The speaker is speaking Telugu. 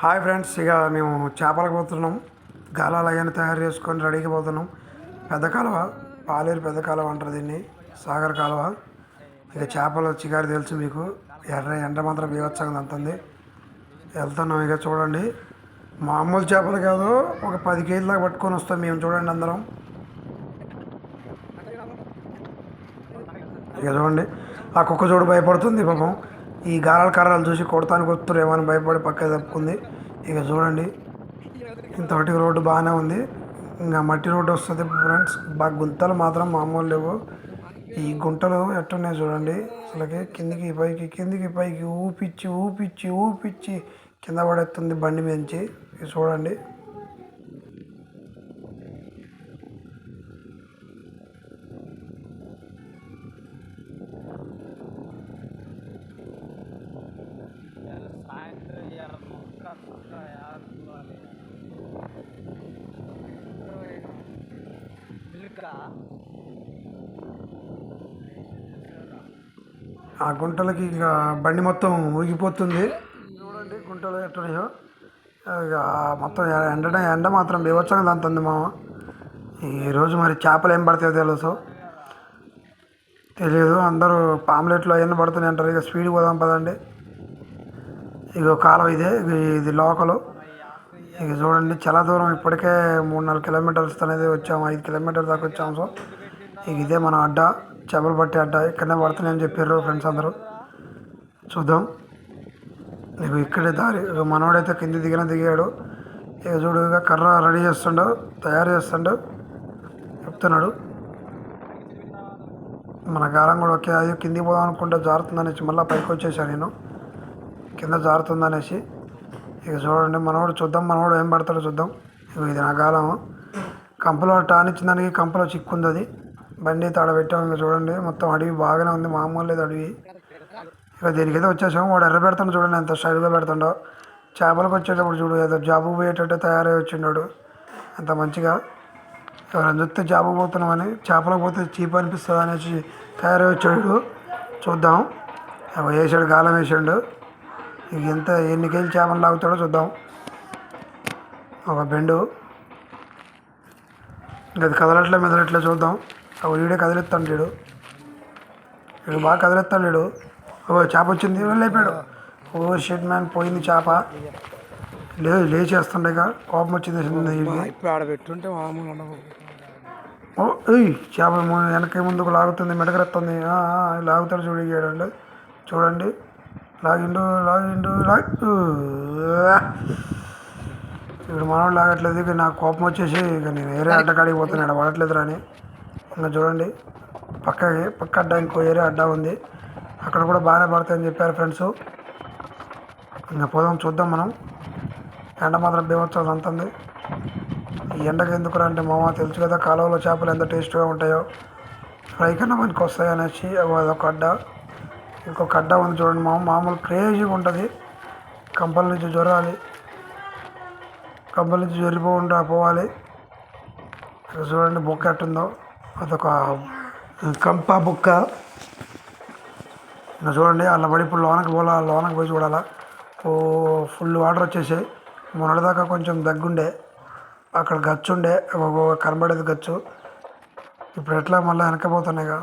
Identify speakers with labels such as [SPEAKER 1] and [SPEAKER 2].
[SPEAKER 1] హాయ్ ఫ్రెండ్స్ ఇక మేము చేపలకు పోతున్నాం. గాలాలు అవన్నీ తయారు చేసుకొని రెడీకి పోతున్నాం. పెద్ద కాలువ పాలేరు పెద్ద కాలువ అంటారు దీన్ని సాగర్ కాలువ. ఇక చేపలు చిగారు తెలుసు మీకు. ఎర్ర ఎండ మాత్రం బీవత్సంగా అంతుంది. వెళ్తున్నాం ఇక చూడండి. మామూలు చేపలు కాదు ఒక పది కేజీల దాకా పట్టుకొని వస్తాం మేము చూడండి అందరం. ఇక చూడండి. ఆ కుక్క చూడు భయపడుతుంది పాపం. ఈ గాలాల కర్రలు చూసి కొడతానికి వస్తున్నారు అని భయపడి పక్క తప్పుకుంది. ఇక చూడండి ఇంతవరకు రోడ్డు బాగానే ఉంది. ఇంకా మట్టి రోడ్డు వస్తుంది ఫ్రెండ్స్. బాగా గుంతలు మాత్రం మామూలు లేవు. ఈ గుంటలు ఎట్టున్నాయి చూడండి. అసలుకి కిందికి పైకి కిందికి పైకి ఊపిచ్చి ఊపిచ్చి ఊపిచ్చి కింద పడేస్తుంది బండి మించి ఇది చూడండి. ఆ గుంటలకి ఇక బండి మొత్తం ఊగిపోతుంది చూడండి గుంటలు ఎట్టున్నాయో ఇక మొత్తం ఎండ ఎండ మాత్రం బీభత్సంగా దంతుంది మామ. ఈరోజు మరి చేపలు ఏం పడతాయో తెలుసు. తెలియదు అందరూ పాంప్లెట్లు అవన్నీ పడుతున్నాయి అంటారు. ఇక స్పీడ్ పోదాం పదండి. ఇక కాలం ఇదే ఇది లోకలు. ఇక చూడండి చాలా దూరం ఇప్పటికే మూడు నాలుగు కిలోమీటర్స్ అనేది వచ్చాము ఐదు కిలోమీటర్ దాకా వచ్చాము. సో ఇక ఇదే మన అడ్డ చేపలు పట్టే అడ్డ ఇక్కడనే పడుతున్నాయని చెప్పారు ఫ్రెండ్స్ అందరూ. చూద్దాం. ఇక ఇక్కడే దారి ఇక మనోడైతే కింది దిగిన దిగాడు. ఇక చూడు ఇక కర్ర రెడీ చేస్తుండో తయారు చేస్తుండో చెప్తున్నాడు. మన గాలం కూడా ఒకే అది కిందికి పోదాం అనుకుంటే జారుతుందనేసి మళ్ళీ పైకి వచ్చేసాను నేను. కింద జారుతుందనేసి. ఇక చూడండి మనోడు చూద్దాం మనోడు ఏం పడతాడో చూద్దాం. ఇక ఇది నా గాలం కంపలో టానిచ్చిన దానికి కంపలో చిక్కుంది అది. బండి తాడ పెట్టాం ఇంకా చూడండి మొత్తం అడవి బాగానే ఉంది మామూలు లేదు అడవి. ఇక దీనికైతే వచ్చేసాము వాడు ఎర్ర పెడతాడు చూడండి ఎంత స్టైల్గా పెడతాడో. చేపలకు వచ్చేటప్పుడు చూడు ఏదో జాబు పోయేటట్టు తయారై వచ్చిండాడు అంత మంచిగా. ఎవరైనా చూస్తే చేప పోతున్నామని చేపలకు పోతే చీప్ అనిపిస్తుంది అనేసి తయారై వచ్చాడు చూద్దాం వేసాడు గాలం వేసాడు. ఎంత ఎన్ని కేజీలు చేపలు లాగుతాడో చూద్దాం. ఒక బెండు. ఇంకా అది కదలట్లే మెదలట్లే చూద్దాం. ఒక వీడియో కదిలిస్తాను వీడు వీడు బాగా కదిలిస్తాడు వీడు ఓ చేప వచ్చింది. లేపాడు. ఓ షెడ్ మ్యాన్ పోయింది చేప. లేదు లేచేస్తుండే కోపం వచ్చింది వీడికి
[SPEAKER 2] ఇప్పుడు ఆడ పెట్టుంటే మామూలు ఉండవు.
[SPEAKER 1] ఓ ఏయ్ చేప వెనక ముందుకు లాగుతుంది మెడకరెత్తుంది లాగుతాడు చూడు ఇయ్యాడండి చూడండి. లాగిండు లాగిండు లాగి ఇప్పుడు మనోడు లాగట్లేదు ఇక నాకు కోపం వచ్చేసి ఇక నేను వేరే అడ్డకాడికి పోతున్నాడు పడట్లేదు రాని. ఇంకా చూడండి పక్కకి పక్క అడ్డ ఇంకో ఏరే అడ్డా ఉంది. అక్కడ కూడా బాగానే పడతాయని చెప్పారు ఫ్రెండ్స్. ఇంకా పోదాం చూద్దాం మనం. ఎండ మాత్రం బీభత్సం అంతుంది ఈ ఎండకు ఎందుకు అంటే మామ తెలుసు కదా కాలువలో చేపలు ఎంత టేస్ట్గా ఉంటాయో. ఫ్రై కన్నా మనకి వస్తాయి అనేసి అదొక అడ్డ. ఇంకొక అడ్డ ఉంది చూడండి మా మామూలు క్రేజీగా ఉంటుంది. కంపల నుంచి జ్వరాలి కంపల నుంచి జ్వరిపోకుండా పోవాలి. చూడండి బొక్క ఎట్టుందో. అదొక కంప బుక్క. చూడండి అలా పడి ఇప్పుడు లోనకి పోలా లోనకి పోయి చూడాలా. ఓ ఫుల్ వాటర్ వచ్చేసి మొన్నటిదాకా కొంచెం దగ్గుండే. అక్కడ గచ్చు ఉండే కనబడేది గచ్చు. ఇప్పుడు ఎట్లా మళ్ళీ వెనకపోతున్నాయిగా